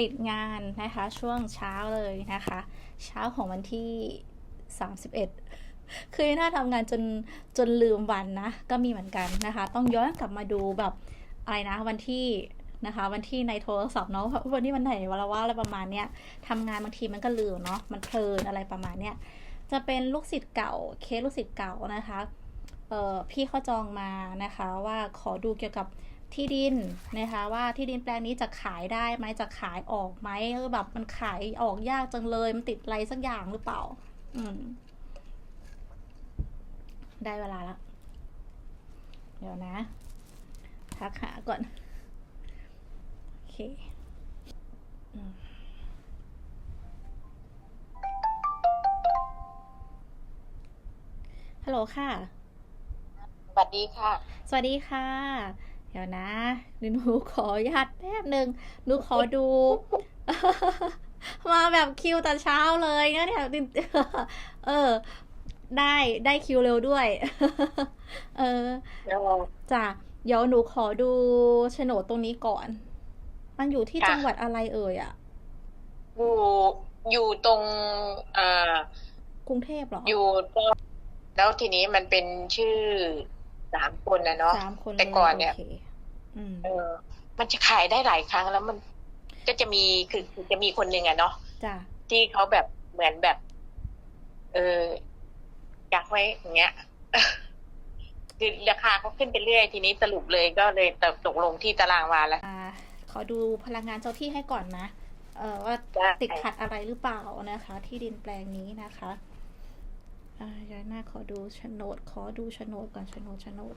ติดงานนะคะ ช่วงเช้าเลยนะคะ เช้าของวันที่ 31 คือน่าทำงานจนจนลืมวันนะ ก็มีเหมือนกันนะคะ ต้องย้อนกลับมาดูแบบอะไรนะวันที่นะคะวันที่ในโทรศัพท์เนาะวันนี้วันไหนวันละว่าอะไรประมาณเนี้ยทำงานบางทีมันก็ลืมเนาะมันเพลินอะไรประมาณเนี้ยจะเป็นลูกศิษย์เก่าเคสลูกศิษย์เก่านะคะเออพี่เขาจองมานะคะว่าขอดูเกี่ยวกับ ที่ดินนะคะว่าที่ดินแปลงนี้จะขายได้ไหมจะขายออกไหมเออแบบมันขายออกยากจังเลย มันติดอะไรสักอย่างหรือเปล่า อืม ได้เวลาแล้วเดี๋ยวนะทักหาก่อน โอเคอืมฮัลโหลค่ะ สวัสดีค่ะ สวัสดีค่ะ เดี๋ยวนะเดี๋ยวหนูขออนุญาตแป๊บหนึ่งหนูขอดู มาแบบคิวแต่เช้าเลยนะเนี่ยเออ ได้ได้คิวเร็วด้วย เออจ้ะเดี๋ยวหนูขอดูโฉนดตรงนี้ก่อน มันอยู่ที่ค่ะจังหวัดอะไรเอ่ยอะอยู่อยู่ตรงเอ่อกรุงเทพเหรอ อยู่ตรงแล้วทีนี้มันเป็นชื่อ สามคนนะเนาะสามคนแต่ก่อนเนี่ยโคอืมเออ มันจะขายได้หลายครั้งแล้วมันก็จะมีคือคือจะมีคนหนึ่งอะเนาะจ้ะที่เขาแบบเหมือนแบบ เออกักไว้อย่างเงี้ยคือราคาเขาขึ้นไปเรื่อยทีนี้สรุปเลยก็เลยตกลงที่ตารางวาแล้วอ่าขอดูพลังงานเจ้าที่ให้ก่อนนะเออว่าได้ติดขัดอะไรหรือเปล่านะคะ ที่ดินแปลงนี้นะคะ อ่ายหน้าขอดูโฉนด ขอดูโฉนดก่อนโฉนดโฉนด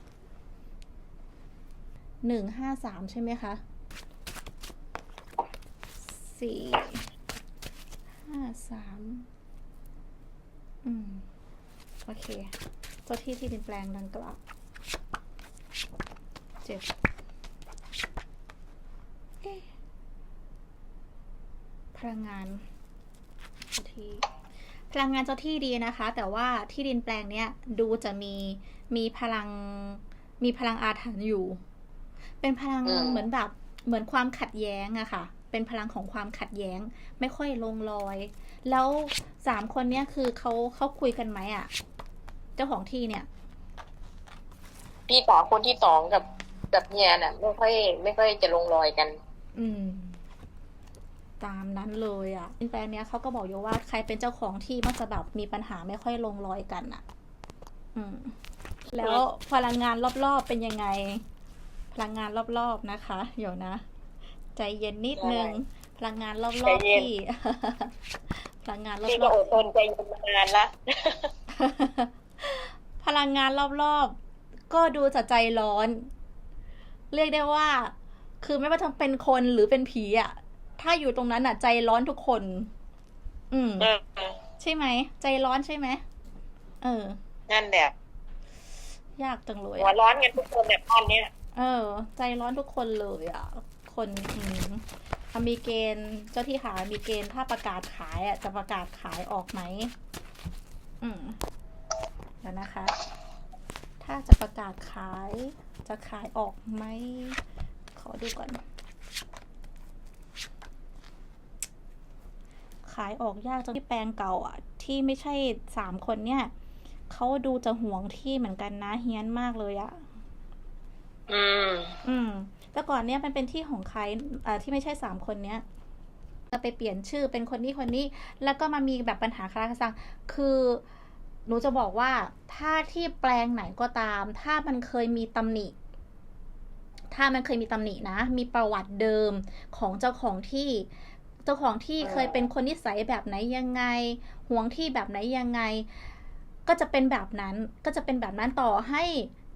หนึ่งห้าสามใช่ไหมคะสี่ห้าสามอืม โอเค เจ้าที่ที่ดินแปลงดังกล่าวเจ็ดพลังงานเจ้าที่ พลังงานเจ้าที่ดีนะคะ แต่ว่าที่ดินแปลงเนี้ยดูจะมีมีพลังมีพลังอาถรรพ์อยู่ เป็นพลังอืมเหมือนแบบเหมือนความขัดแย้งอะค่ะ เป็นพลังของความขัดแย้งไม่ค่อยลงรอย แล้วสามคนเนี้ยคือเขาเขาคุยกันไหมอะเจ้าของที่เนี่ย พี่สาวคนที่สองกับกับเฮียน่ะ ไม่ค่อย ไม่ค่อยจะลงรอยกัน อืม ตามนั้นเลยอะ่ะดินแปลงเนี้ยเขาก็บอกอยู่ว่าใครเป็นเจ้าของที่มักจะแบบมีปัญหาไม่ค่อยลงรอยกันอะ่ะ อืม แล้วพลังงานรอบๆเป็นยังไง พลังงานรอบๆนะคะเดี๋ยวนะ ใจเย็นนิดนึง พลังงานรอบใจๆเย็นที่ พลังงานรพี่ก็อบอดทนใจเย็นมานานละๆพลังงานรอบๆ ก็ดูจะใจร้อน เรียกได้ว่า คือไม่ว่าจะเป็นคนหรือเป็นผีอะ ถ้าอยู่ตรงนั้นอะใจร้อนทุกคน อืมเออใช่ไหม ใจร้อนใช่ไหม เออ นั่นแหละ ยากจังเลยหัวอะร้อนกันทุกคนแบบบ้านเนี้ย เออ ใจร้อนทุกคนเลยอะ คนอืมอะมีเกณฑ์เจ้าที่หามีเกณฑ์ถ้าประกาศขายอะ จะประกาศขายออกไหม อืมแล้วนะคะ ถ้าจะประกาศขาย จะขายออกไหม ขอดูก่อน ขายออกยากจังที่แปลงเก่าอะที่ไม่ใช่สามคนเนี่ยเขาดูจะห่วงที่เหมือนกันนะเฮี้ยนมากเลยอะ อืม อืม แต่ก่อนเนี้ยมันเป็นที่ของใครอ่าที่ไม่ใช่สามคนเนี้ยจะไปเปลี่ยนชื่อเป็นคนนี้คนนี้ แล้วก็มามีแบบปัญหาคาราคาซังคือหนูจะบอกว่าถ้าที่แปลงไหนก็ตาม ถ้ามันเคยมีตำหนิ ถ้ามันเคยมีตำหนินะ มีประวัติเดิมของเจ้าของที่ เจ้าของที่อ๋อเคยเป็นคนนิสัยแบบไหนยังไงห่วงที่แบบไหนยังไง ก็จะเป็นแบบนั้นก็จะเป็นแบบนั้นต่อให้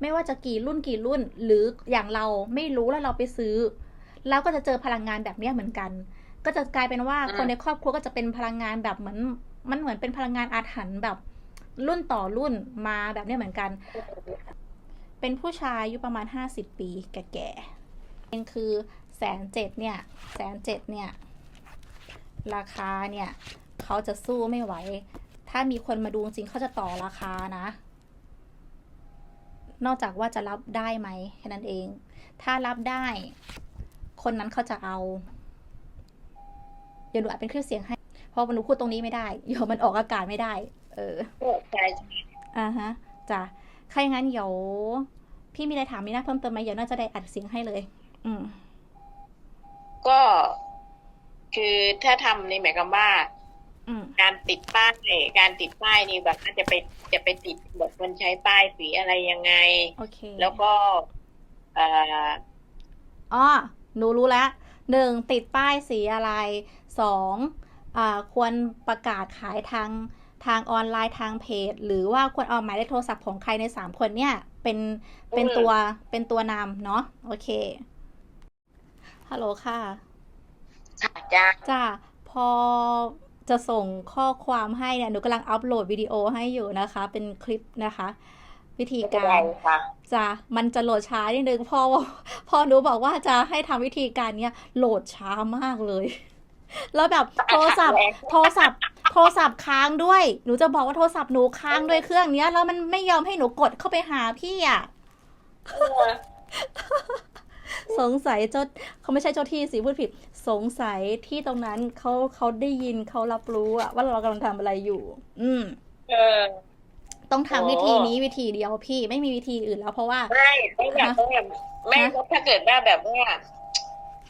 ไม่ว่าจะกี่รุ่นกี่รุ่น หรืออย่างเราไม่รู้แล้วเราไปซื้อแล้วก็จะเจอพลังงานแบบเนี้ยเหมือนกัน ก็จะกลายเป็นว่าอืมคนในครอบครัวก็จะเป็นพลังงานแบบเหมือนมันเหมือนเป็นพลังงานอาถรรพ์แบบ รุ่นต่อรุ่นมาแบบเนี้ยเหมือนกัน เป็นผู้ชายอายุประมาณห้าสิบปีแก่ๆเองคือแสนเจ็ดเนี่ยแสนเจ็ดเนี่ย ราคาเนี่ยเขาจะสู้ไม่ไหว ถ้ามีคนมาดูจริงเขาจะต่อราคานะ นอกจากว่าจะรับได้ไหมแค่นั้นเอง ถ้ารับได้ คนนั้นเขาจะเอาอดี๋ยวหนูอัดเป็นคลิปเสียงให้ เพราะว่าหนูพูดตรงนี้ไม่ได้เดี๋ยวมันออกอากาศไม่ได้ เออใช่ใช่อ่าฮะจ้ะใครงั้นเดี๋ยวพี่มีอะไรถามมีน่าเพิ่มเติมไหมเดี๋ยวน่าจะได้อัดเสียงให้เลย อืมก็ คือถ้าทำนี่หมายความว่าอืมการติดป้ายการติดป้ายนี่แบบว่าจะไปจะไปติดแบบคนใช้ป้ายสีอะไรยังไงโอเคแล้วก็เอ่ออ๋อหนูรู้แล้วหนึ่งติดป้ายสีอะไรสองอ่าควรประกาศขายทางทางออนไลน์ทางเพจ หรือว่าควรเอาหมายเลขโทรศัพท์ของใครในสามคนเนี่ย เป็นเป็นตัวเป็นตัวนำเนาะโอเคฮัลโหลค่ะค่ะ จ้าจ้าพอจะส่งข้อความให้เนี่ยหนูกำลังอัปโหลดวิดีโอให้อยู่นะคะ เป็นคลิปนะคะ วิธีไม่เป็นกาไรรค่ะจ้ะมันจะโหลดช้านิดนึงพอพอหนูบอกว่าจะให้ทำวิธีการเนี้ยโหลดช้ามากเลย แล้วแบบโทรศัพท์โทรศัพท์โทรศัพท์ค้างด้วย หนูจะบอกว่าโทรศัพท์หนูค้างด้วยเครื่องเนี้ย แล้วมันไม่ยอมให้หนูกดเข้าไปหาพี่อะ สงสัยเจ้าเขาไม่ใช่เจ้าที่สิพูดผิด สงสัยที่ตรงนั้นเขาเขาได้ยินเขารับรู้อะว่าเรากำลังทำอะไรอยู่ อืมเออต้องทำโอ้วิธีนี้วิธีเดียวพี่ไม่มีวิธีอื่นแล้วเพราะว่าไม่ไม่แบบไม่แบบไม่ฮะถ้าเกิดว่าแบบว่า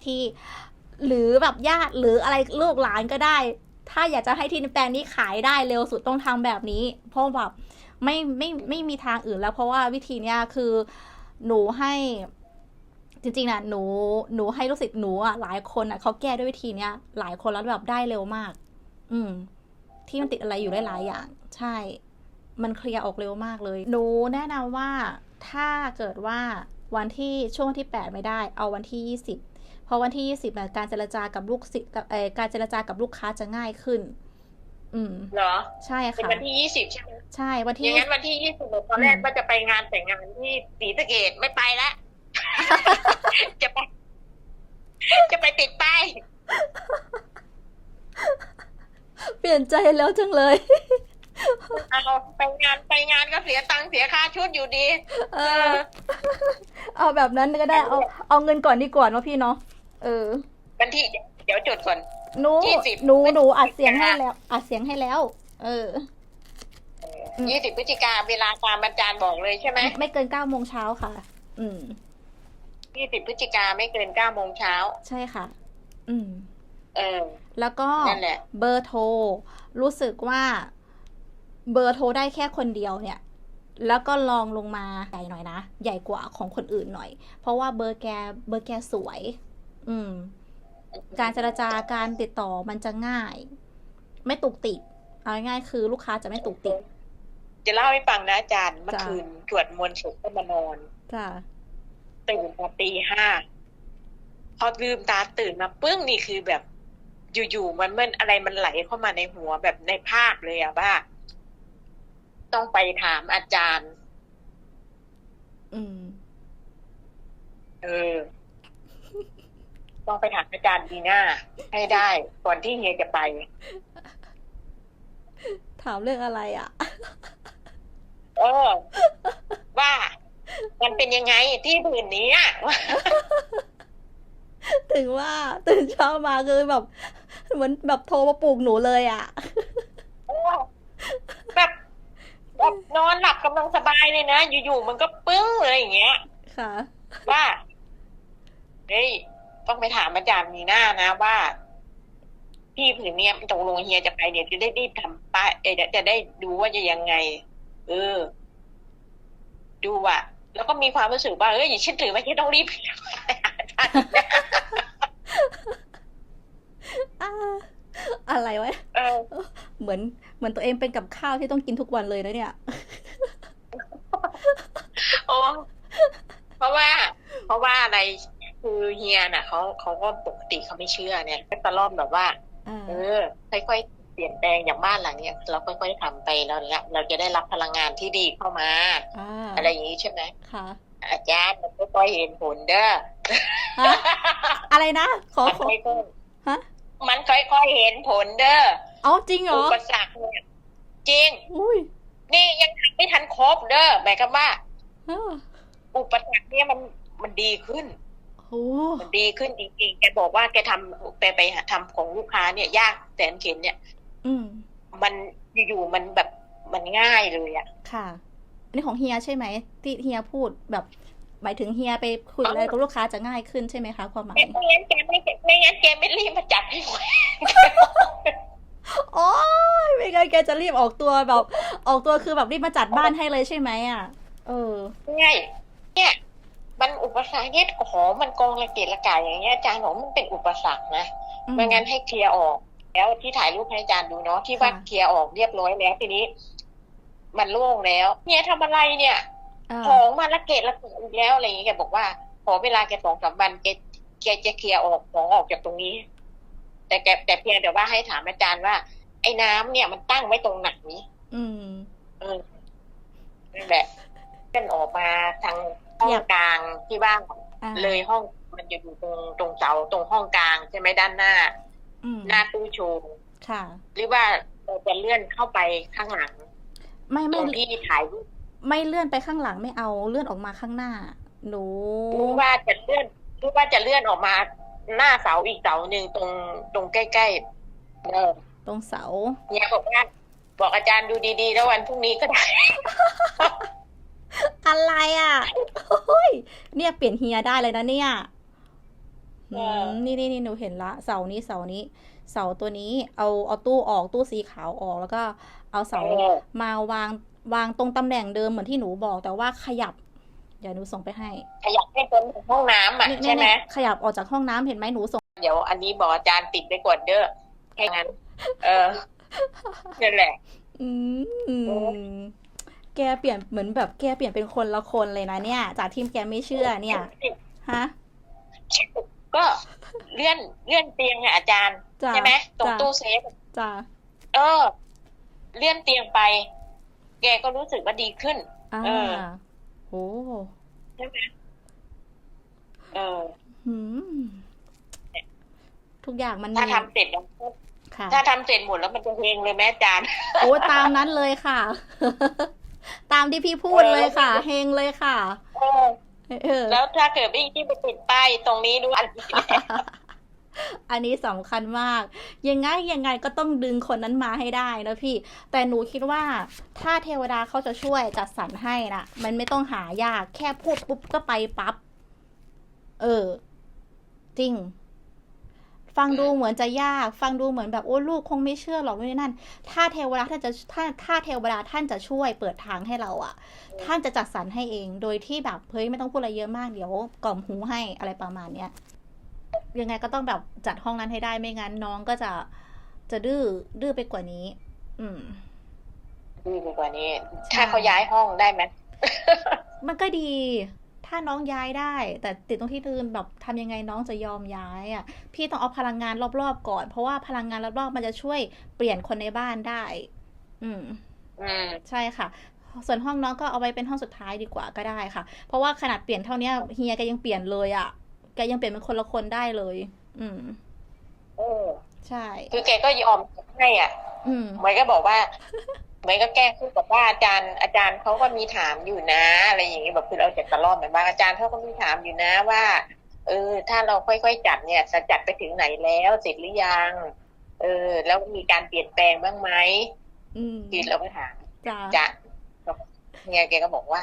ที่หรือแบบญาติหรืออะไรลูกหลานก็ได้ ถ้าอยากจะให้ที่แปลงนี้ขายได้เร็วสุดต้องทำแบบนี้ เพราะแบบไม่ไม่ไม่มีทางอื่นแล้ว เพราะว่าวิธีเนี้ยคือหนูให้ จริงๆนะหนูหนูให้ลูกศิษย์หนูอะหลายคนอะเขาแก้ด้วยวิธีเนี้ย หลายคนแล้วแบบได้เร็วมาก อืม ที่มันติดอะไรอยู่ได้หลายอย่าง ใช่ มันเคลียร์ออกเร็วมากเลย หนูแนะนำว่าถ้าเกิดว่าวันที่ช่วงวันที่แปดไม่ได้ เอาวันที่ยี่สิบเพราะวันที่ 20เนี่ยการเจรจากับลูกศิษย์กับเอ่อการเจรจากับลูกค้าจะง่ายขึ้น อืมเหรอ ใช่เป็นค่ะวันที่ยี่สิบใช่ไหมใช่ วันอที่ย่างนั้นวันที่ยี่สิบตอนแรกอืมก็จะไปงานแต่งงานที่ศรีสะเกดไม่ไปละ จะไปจะไปติดป้ายเปลี่ยนใจแล้วจังเลย เอาไปงานไปงานก็เสียตังค์เสียค่าชุดอยู่ดี เอเอออเอาแบบนั้นก็ได้เอาเอาเงินก่อนดีกว่าเนาะพี่เนาะเออวันที่เดี๋ยวจดก่อน หนู20หนูหนูอัดเสียงให้แล้ว อัดเสียงให้แล้ว เออ อืม ยี่สิบพฤศจิกาเวลาตามอาจารย์บอกเลยใช่ไหม ไม่ไม่เกินเก้าโมงเช้าค่ะ อืม ยี่สิบพฤศจิกาไม่เกินเก้าโมงเช้า ใช่ค่ะ อืม เออ แล้วก็นั่นแหละเบอร์โทร รู้สึกว่าเบอร์โทรได้แค่คนเดียวเนี่ย แล้วก็ลองลงมาใหญ่หน่อยนะ ใหญ่กว่าของคนอื่นหน่อย เพราะว่าเบอร์แกเบอร์แกสวย อืม การเจรจาการติดต่อมันจะง่าย ไม่ตุกติกเอาง่ายๆคือลูกค้าจะไม่ตุกติกจะเล่าให้ฟังนะอาจารย์เมื่อจ้ะคืนตรวจมนต์เสร็จก็มานอนจ้ะ ตื่นมาตีห้าพอลืมตาตื่นมาปึ้งนี่คือแบบ อยู่ๆมันมันอะไรมันไหลเข้ามาในหัวแบบในภาพเลยอะว่า ต้องไปถามอาจารย์ อืม เออ ต้องไปถามอาจารย์ดีหน้า ให้ได้ก่อนที่เฮียจะไป ถามเรื่องอะไรอะเออว่า มันเป็นยังไงที่ผืนนี้อะถึงว่าตื่นเช้ามาคือแบบ เหมือนแบบโทรมาปลุกหนูเลยอะเออแบบแบบนอนหลับกำลังสบายเลยนะ อยู่ๆมันก็ปึ้งอะไรอย่างเงี้ย ค่ะ ว่าเฮ้ยต้องไปถามอาจารย์มีหน้านะว่าพี่ผืนเนี้ยตกลงเฮียจะไปเนี่ยจะได้รีบทำป้ายเอยจะได้ดูว่าจะยังไง เออ ดูอะ แล้วก็มีความรู้สึกว่าเอ้ยฉันถือว่าฉันต้องรีบไปหาอาจารย์นะอ่าอะไรวะเออเหมือนเหมือนตัวเองเป็นกับข้าวที่ต้องกินทุกวันเลยนะเนี่ยโอ้เพราะว่า เพราะว่าอะไรคือเฮียน่ะเขาเขาก็ปกติเขาไม่เชื่อเนี่ยก็ตะล่อมแบบว่าอ่าเออ ค่อยๆ เปลี่ยนแปลงอย่างบ้านหลังเนี้ยเราค่อยๆทำไปแล้วเนี่ยเราจะได้รับพลังงานที่ดีเข้ามาอ่าอะไรอย่างนี้ใช่ไหมค่ะ อาจารย์มันค่อยๆเห็นผลเด้อฮะอะไรนะขอมันขอค่อยฮะๆมันค่อยๆเห็นผลเด้อเอาจริงเหรอุอปสรรคเนี่ยจริงอุ้ยนี่ยังทำไม่ทันครบเด้อหมายความว่าอ่าอุปสรรคเนี่ยมันมันดีขึ้นโอ้มันดีขึ้นจริงๆ แกบอกว่าแกทำแกไปหาทำของลูกค้าเนี่ย ยากแสนเข็นเนี่ย อืมมันอยู่ๆมันแบบมันง่ายเลยอะค่ะ อันนี้ของเฮียใช่ไหมที่เฮียพูดแบบหมายถึงเฮียไปคุยอะไรกับลูกค้าจะง่ายขึ้นใช่ไหมคะความหมายไม่งั้นแกไม่ไม่งั้นแกไม่รีบมาจัดให้หมดโอ้ยไม่งั้นแกจะรีบออกตัวแบบ ออกตัวคือแบบรีบมาจัดบ้านให้เลยใช่ไหมอะ เออง่ายเนี่ยมันอุปสรรคเนี่ยโอ้โหมันกองระเกะระกายอย่างเงี้ยอาจารย์บอกมันเป็นอุปสรรคนะอืมไม่งั้นให้เคลียร์ออก แล้วที่ถ่ายรูปให้อาจารย์ดูเนาะที่ว่าค่ะเคลียร์ออกเรียบร้อยแล้วทีนี้ มันโล่งแล้ว เนี่ยทำอะไรเนี่ยอ่าของมาละเกะละกะอีกแล้วอะไรอย่างเงี้ยแกบอกว่า ขอเวลาแกสองสามวันแกแกจะเคลียร์ออกของออกจากตรงนี้ แต่แกแต่เพียงแต่ว่าให้ถามอาจารย์ว่า ไอ้น้ำเนี่ยมันตั้งไว้ตรงไหนอืมเออนั่นแหละเลื่อนออกมาทางห้องกลางที่บ้านอ่าเลยห้องมันจะอยู่ตรงตรงเสาตรงห้องกลางใช่ไหมด้านหน้าอืม หน้าตู้โชว์ค่ะ หรือว่าเราจะเลื่อนเข้าไปข้างหลัง ไม่ตไม่รงที่ถ่ายรูปไม่เลื่อนไปข้างหลังไม่เอาเลื่อนออกมาข้างหน้า หนูหรือว่าจะเลื่อนหรือว่าจะเลื่อนออกมา หน้าเสาอีกเสาหนึ่งตรงตรงใกล้ๆเออตรงเสาเนี่ยบอกว่าบอกอาจารย์ดูดีๆ แล้ววันพรุ่งนี้ก็ได้ อะไรอะโอ้ยเนี่ยเปลี่ยนเฮียได้เลยนะเนี่ยเออือมนี่นี่นี่หนูเห็นละ เสานี้เสานี้ เสาตัวนี้ เอาเอาตู้ออกตู้สีขาวออกแล้วก็ เอาเสาเออมาวางวางตรงตำแหน่งเดิมเหมือนที่หนูบอกแต่ว่าขยับเดี๋ยวหนูส่งไปให้ขยับให้พ้นห้องน้ำอะนี่ใช่ไหมนี่ขยับออกจากห้องน้ำเห็นไหมหนูส่ง เดี๋ยวอันนี้บอกอาจารย์ติดไปก่อนเด้อแค่นั้น เออนั่นแหละ อืมแกเปลี่ยนเหมือนแบบแกเปลี่ยนเป็นคนละคนเลยนะเนี่ย จากที่แกไม่เชื่อเนี่ย ฮะ ก็เลื่อนเลื่อนเตียงอะอาจารย์จ้ะใช่ไหมตรงจ้ะตู้เซฟจ้าเออ เลื่อนเตียงไป แกก็รู้สึกว่าดีขึ้นอ่าเออโอ้ใช่ไหมเออหืมทุกอย่างมันถ้ามีทำเสร็จแล้วค่ะถ้าทำเสร็จหมดแล้วมันจะเฮงเลยแม่อาจารย์โอ้ตามนั้นเลยค่ะ ตามที่พี่พูดเลยค่ะเฮงเลยค่ะเออเออ แล้วถ้าเกิดพี่ที่ไปติดป้ายตรงนี้ด้วยอันนี้สำคัญมาก ยังไงยังไงก็ต้องดึงคนนั้นมาให้ได้นะพี่ แต่หนูคิดว่าถ้าเทวดาเขาจะช่วยจัดสรรให้นะมันไม่ต้องหายากแค่พูดปุ๊บก็ไปปั๊บ เออ จริง ฟังดูเหมือนจะยาก ฟังดูเหมือนแบบโอ้ลูกคงไม่เชื่อหรอกนู่นนี่นั่น ถ้าเทวดาท่านจะถ้าถ้าเทวดาท่านจะช่วยเปิดทางให้เราอะ่ะท่านจะจัดสรรให้เอง โดยที่แบบเฮ้ยไม่ต้องพูดอะไรเยอะมากเดี๋ยวกล่อมหูให้อะไรประมาณเนี้ยยังไงก็ต้องแบบจัดห้องนั้นให้ได้ไม่งั้นน้องก็จะจะดื้อดื้อไปกว่านี้ อืมดีไปกว่านี้ใช่ถ้าเขาย้ายห้องได้ไหมมันก็ดี ถ้าน้องย้ายได้ แต่ติดตรงที่ตื่นแบบทำยังไงน้องจะยอมย้ายอะ พี่ต้องเอาพลังงานรอบๆก่อน เพราะว่าพลังงานรอบๆมันจะช่วยเปลี่ยนคนในบ้านได้ อืมอืมใช่ค่ะ ส่วนห้องน้องก็เอาไว้เป็นห้องสุดท้ายดีกว่าก็ได้ค่ะ เพราะว่าขนาดเปลี่ยนเท่าเนี้ยเฮียแกยังเปลี่ยนเลยอะแกยังเปลี่ยนเป็นคนละคนได้เลย อืมเออใช่ คือแกก็ยอมให้อะ อืมเหมยก็บอกว่า เหมยก็แก้พูดกับว่าอาจารย์อาจารย์เขาก็มีถามอยู่นะ อะไรอย่างนี้แบบคือเราจะตลอดเหมือนว่าอาจารย์เขาก็มีถามอยู่นะว่า เออ ถ้าเราค่อยๆจัดเนี่ยจะจัดไปถึงไหนแล้วเสร็จหรือยัง เออ แล้วมีการเปลี่ยนแปลงบ้างไหมอืมคือเราก็ถามจ้าจะเนี่ยแกก็บอกว่า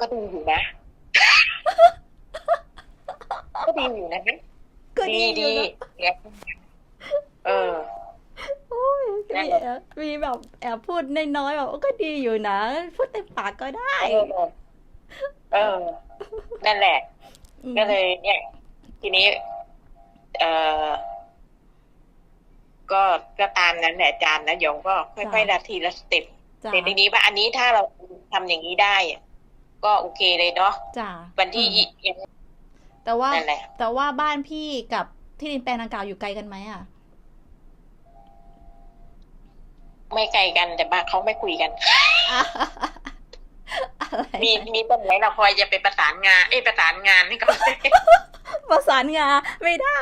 ก็ดีอยู่นะ ก็ดีอยู่นะก็ดีดีดีอยู่นะแกเออโอ้ยนั่ มีนแหละแอบมีแบบแอบพูดน้อยๆแบบก็ดีอยู่นะ พูดเต็มปากก็ได้ เออเออนั่นแหละอืมก็เลยเนี่ย ทีนี้ เออก็ก็ตามนั้นแหละอาจารย์นะโยมก็ค่อยๆละทีละสเต็ปจ้าแต่ทีนี้ว่าอันนี้ถ้าเราทำอย่างนี้ได้อะก็โอเคเลยเนาะจ้าวันที่อืมยี่แต่ว่านั่นแหละแต่ว่าบ้านพี่กับที่ดินแปลงดังกล่าวอยู่ไกลกันไหมอะ ไม่ไกลกันแต่บ้านเขาไม่คุยกัน อะไรมีมีตรงไหนเราคอยจะไปประสานงานเอ้ยประสานงานให้เขาประสานงานไม่ได้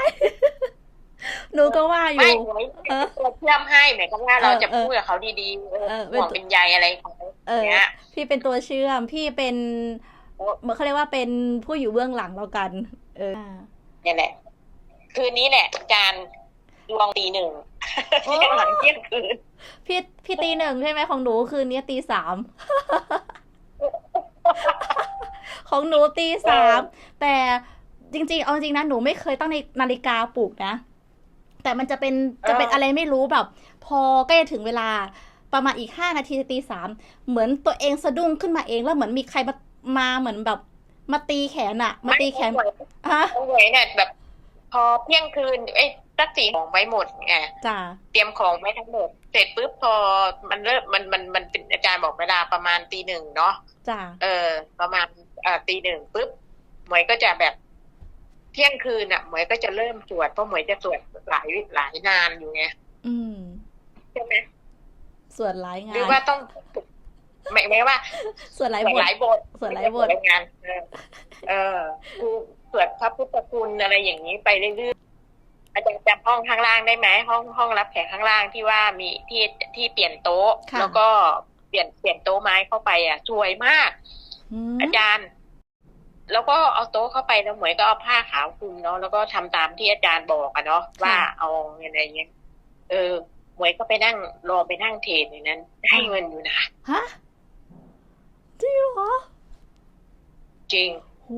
หนูก็ว่าอไม่ยู่หมายเออตัวเชื่อมให้หมายความว่าเราจะเออพูดกับเขาดีๆเออเออห่วงเป็นใยอะไรของเออ เนี้ย พี่เป็นตัวเชื่อม พี่เป็นเหมือนเขาเรียกว่าเป็นผู้อยู่เบื้องหลังแล้วกัน เออ เนี่ยแหละ คืนนี้แหละอาจารย์ดวงตีหนึ่งโอ้ เที่ยงหลังเที่ยงคืนพี่พี่ตีหนึ่งใช่ไหมของหนูคืนนี้ตีสามของหนูตีสามแต่จริง ๆ เอาจริงนะหนูไม่เคยตั้งนาฬิกาปลุกนะ แต่มันจะเป็นจะเป็นเออออะไรไม่รู้แบบ พอใกล้จะถึงเวลาประมาณอีกห้านาทีจะตีสามเหมือนตัวเองสะดุ้งขึ้นมาเองแล้วเหมือนมีใครมามาเหมือนแบบมาตีแขนอะมาตีแขนไม่ฮะต้องหวยเนี่ยแบบ พอเที่ยงคืนเอ้ ยตักสีของไว้หมดไงจ้าเตรียมของไว้ทั้งหมด เสร็จปุ๊บพอมันเริ่มมันมันมันเป็นอาจารย์บอกเวลาประมาณตีหนึ่งเนาะจ้าเออ ประมาณเอ่อตีหนึ่งปุ๊บหมวยก็จะแบบเที่ยงคืนอะหมวยก็จะเริ่มสวดเพราะหมวยจะสวดหลายหลายนานอยู่ไงอืมใช่ไหมส่วนหลายงาหรือนว่าต้องไม่ไม่ว่าส่วนหลายสวดบทหลายบทสวดหลายบทไม่ใช่สวดงานเออเออคือสวดพระพุทธคุณอะไรอย่างนี้ไปเรื่อยๆ อาจารย์จำห้องข้างล่างได้ไหมห้องห้องรับแขกข้างล่างที่ว่ามีที่ที่เปลี่ยนโต๊ะค่ะแล้วก็เปลี่ยนเปลี่ยนโต๊ะไม้เข้าไปอะสวยมากอืมอาจารย์ แล้วก็เอาโต๊ะเข้าไปแล้วหมวยก็เอาผ้าขาวคลุมเนาะแล้วก็ทำตามที่อาจารย์บอกอะเนาะว่าเอาอะไรเงี้ยเออหมวยก็ไปนั่งรอไปนั่งเทรดอย่างนั้นได้เงินอยู่นะฮะจริงเหรอจริงโห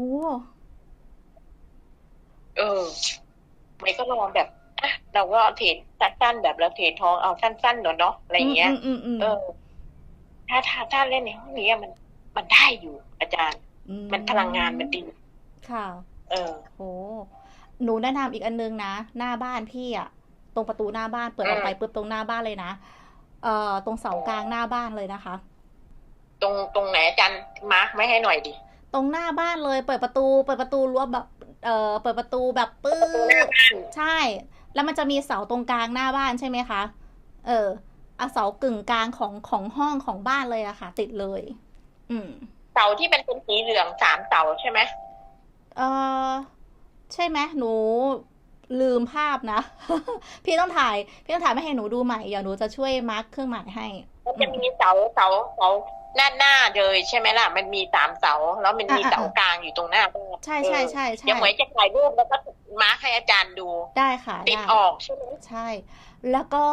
เออ หมวยก็ลองแบบอะเราก็เทรดสั้นๆแบบเราเทรดทองเอาสั้นๆหน่อยเนาะอะไรเงี้ยอืมอืมเออืมอถ้าถ้าถ้าเล่นในห้องนี้อะมันมันได้อยู่อาจารย์ มันพลังงานมันดีค่ะ เออโหหนูแนะนำอีกอันนึงนะหน้าบ้านพี่อะตรงประตูหน้าบ้านเปิดออกไปอืมปุ๊บตรงหน้าบ้านเลยนะเอ่อตรงเสากลางหน้าบ้านเลยนะคะ ตรงตรงไหนอาจารย์มาร์กไม่ให้หน่อยดิตรงหน้าบ้านเลย เปิดประตู เปิดประตูรั้วแบบ เอ่อเปิดประตูแบบปื้ตรงหน้าดบ้านใช่ แล้วมันจะมีเสาตรงกลางหน้าบ้านใช่ไหมคะ เออเอาเสากึ่งกลางของของห้องของบ้านเลยอะค่ะ ติดเลย อืม เสาที่เป็นเป็นสีเหลืองสามเสาใช่ไหมเออใช่ไหมหนูลืมภาพนะ พี่ต้องถ่าย พี่ต้องถ่ายไม่ให้หนูดูใหม่เดี๋ยวหนูจะช่วยมาร์คเครื่องหมายให้มันจะมีเสาเสาเสา หน้าหน้าเลยใช่ไหมล่ะ มันมีสามเสา แล้วมันมีอ่าๆเสากลางอยู่ตรงหน้าบ้านใช่ใช่ใช่ใช่เดี๋ยวหมวยจะถ่ายรูปแล้วก็มาร์คให้อาจารย์ดูได้ค่ะติดได้ออกใช่ไหมใช่ แล้วก็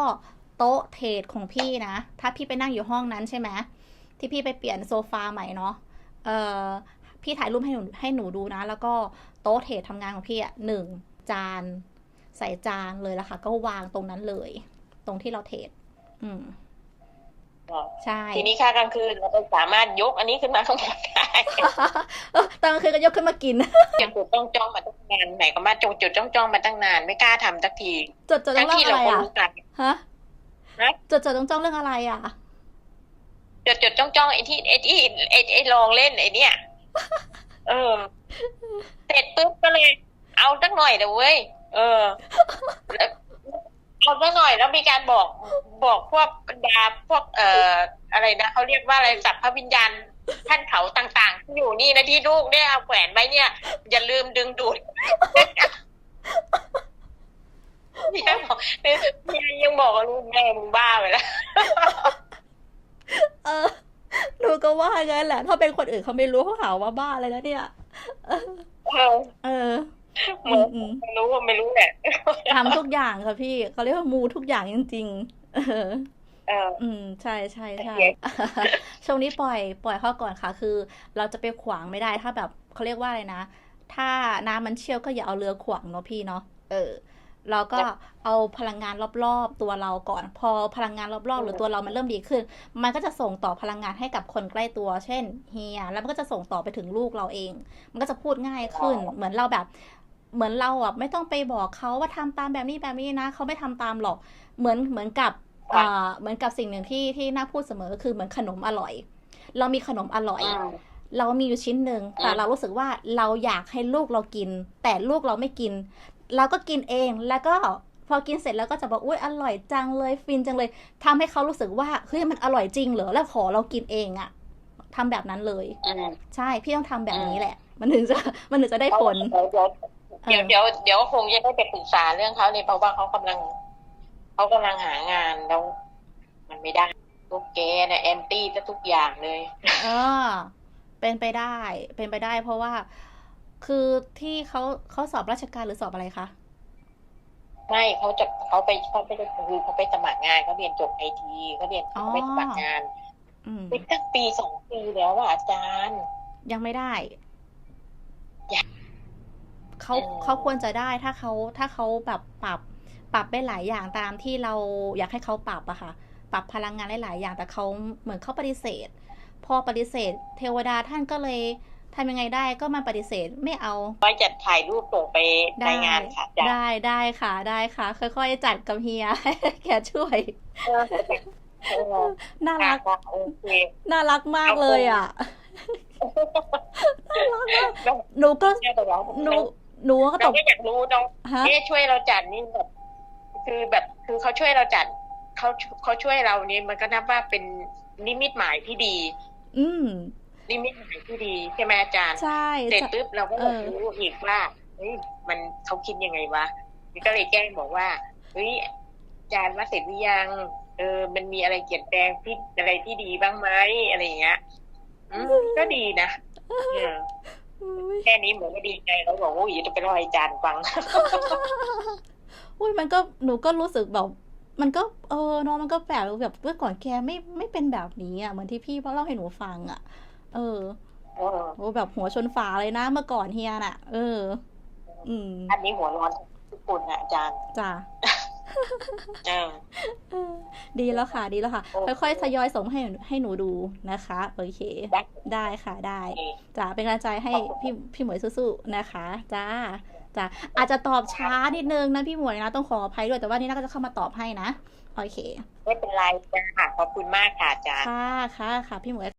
โต๊ะเทรดของพี่นะ ถ้าพี่ไปนั่งอยู่ห้องนั้นใช่ไหมที่พี่ไปเปลี่ยนโซฟาใหม่เนาะเอ่อพี่ถ่ายรูปให้หนูให้หนูดูนะ แล้วก็โต๊ะเทรดทำงานของพี่อะหนึ่งจานใส่จานเลยแล้วค่ะ ก็วางตรงนั้นเลย ตรงที่เราเทรดอืม ใช่ทีนี้ค่ากลางคืนเราก็สามารถยกอันนี้ขึ้นมาข้างบนได้เออตอนกลางคืนก็ยกขึ้นมากินจุดจุดจ้องจ้องๆมาตั้งนานไหนก็มาจุดจุดจ้องจ้องๆมาตั้งนานไม่กล้าทำสักทีจดจดทั้ต้องงเรื่ที่องอะเราไรก็อะรู้กันฮะฮะจดจดต้องจ้องเรื่องอะไรอะจดจดจ้องจ้องๆไอ้ที่ไอ้ที่ไอ้ไอ้ลองเล่นไอ้เนี่ยเออ เสร็จปุ๊บก็เลย เอาสักหน่อยเดี๋ยวเว้ย เออแล้วเอาสักหน่อยแล้วมีการบอกบอกพวกบรรดาพวกเอ่ออะไรนะเขาเรียกว่าอะไรสัพพวิญญาณท่านเขาต่างๆที่อยู่นี่นะที่ลูกเนี่ยเอาแขวนไว้เนี่ย อย่าลืมดึงดูดเนี่ยบอกเนี่ยยังบอกกับลูกแม่มึงบ้าไปแล้วเออหนูก็ว่างั้นแหละ ถ้าเป็นคนอื่นเขาไม่รู้เขาหาว่าบ้าอะไรนะเนี่ย เออ เออ เหมือนอืมไม่รู้ว่าไม่รู้แหละทำทุกอย่างค่ะพี่เขาเรียกว่ามูทุกอย่างจริงๆเออเอออืมใช่ใช่ใช่โอเคช่วงนี้ปล่อยปล่อยเข้าก่อนค่ะ คือ เราจะไปขวางไม่ได้ถ้าแบบเขาเรียกว่าอะไรนะ ถ้าน้ำมันเชี่ยวก็อย่าเอาเรือขวางเนาะพี่เนาะเออเราก็เอาพลังงานรอบๆ ตัวเราก่อน พอพลังงานรอบๆ หรือตัวเรามันเริ่มดีขึ้น มันก็จะส่งต่อพลังงานให้กับคนใกล้ตัว เช่นเฮีย แล้วมันก็จะส่งต่อไปถึงลูกเราเอง มันก็จะพูดง่ายขึ้น เหมือนเราแบบ เหมือนเราอะไม่ต้องไปบอกเขาว่าทำตามแบบนี้แบบนี้นะเขาไม่ทำตามหรอก เหมือนเหมือนกับอ่าเหมือนกับสิ่งหนึ่งที่ที่น่าพูดเสมอคือเหมือนขนมอร่อย เรามีขนมอร่อยอืมเรามีอยู่ชิ้นหนึ่งแต่อืมเรารู้สึกว่าเราอยากให้ลูกเรากิน แต่ลูกเราไม่กิน เราก็กินเองแล้วก็พอกินเสร็จแล้วก็จะบอกอุ้ยอร่อยจังเลยฟินจังเลยทำให้เขารู้สึกว่าเฮ้ยมันอร่อยจริงเหรอแล้วขอเรากินเองอะทำแบบนั้นเลยอืมใช่พี่ต้องทำแบบนี้แหละ มันถึงจะมันถึงจะได้ผล เดี๋ยวเดี๋ยวเดี๋ยวคงจะได้ไปปรึกษาเรื่องเขาเลยเพราะว่าเขากำลังเขากำลังหางานแล้ว มันไม่ได้พวกแกเนี่ยแอนตี้จะทุกอย่างเลยเออเป็นไปได้ เป็นไปได้ เพราะว่า คือที่เขาเขาสอบราชการหรือสอบอะไรคะไม่เขาจะเขาไปเขาไปคือเขาไปสมัครงานเขาเรียนจบไอทีเขาเรียนอ๋อเขาไปสมัครงานอืมเป็นตั้งปีสองปีแล้วอะอาจารย์ ยังไม่ได้ยัง เขาเออเขาควรจะได้ถ้าเขาถ้าเขาแบบปรับปรับได้หลายอย่างตามที่เราอยากให้เขาปรับอะค่ะ ปรับพลังงานได้หลายอย่างแต่เขาเหมือนเขาปฏิเสธ พอปฏิเสธ เทวดาท่านก็เลยทำยังไงได้ก็มาปฏิเสธไม่เอาว่าจะถ่ายรูปส่งไปได้รายงานค่ะอาจารย์ได้ได้ค่ะได้ค่ะ ค่อยๆจัดกับเฮียให้แกช่วยเออเออน่าค่ะรักค่ะโอเคน่ารักมากเลยอะน้องหนูก็เนี่ยแต่ว่าหนู หนูก็ตเราก ก็อยากรู้น้องฮะ เอ๊ะช่วยเราจัดนี่แบบคือแบบคือเขาช่วยเราจัดเขาเขาช่วยเรานี่มันก็นับว่าเป็นนิมิตหมายที่ดี อืม นิมิตหมายที่ดีใช่ไหมอาจารย์ ใช่เสร็จจะ ปุ๊บเราก็เออ รู้อีกว่าเฮ้ยมันเขาคิดยังไงวะนี่ก็เลยแจ้งบอกว่าเฮ้ยอาจารย์ว่าเสร็จหรือยังเออ มันมีอะไรเปลี่ยนแปลงที่อะไรที่ดีบ้างไหมอะไรอย่างเงี้ยอืมก็ดีนะเอออุ๊ย แค่นี้เหมือนก็ดีใจแล้วบอกว่าอย่าจะไปเล่าให้อาจารย์ฟังอุ้ยมันก็หนูก็รู้สึกแบบมันก็เออเนาะมันก็แปลกแบบเมื่อก่อนแกไม่ไม่เป็นแบบนี้อะเหมือนที่พี่เล่าให้หนูฟังอะ เออเออโอ้แบบหัวชนฝาเลยนะเมื่อก่อนเฮียน่ะ เออ อืมอันนี้หัวร้อนทุกคนนะอาจารย์จ้ะ เออเออดีแล้วค่ะ ดีแล้วค่ะ โอเคค่อยๆทยอยส่งให้ให้หนูดูนะคะ โอเค ได้ ได้ค่ะได้โอเคจ้าเป็นกำลังใจให้ขอบคุณ พี่พี่หมวยสู้ๆนะคะจ้าจ้าอาจจะตอบช้านิดนึงนะพี่หมวยนะต้องขออภัยด้วยแต่ว่านี่น่าก็จะเข้ามาตอบให้นะ โอเค ไม่เป็นไรจ้าขอบคุณมากค่ะอาจารย์ ค่ะค่ะค่ะพี่หมวย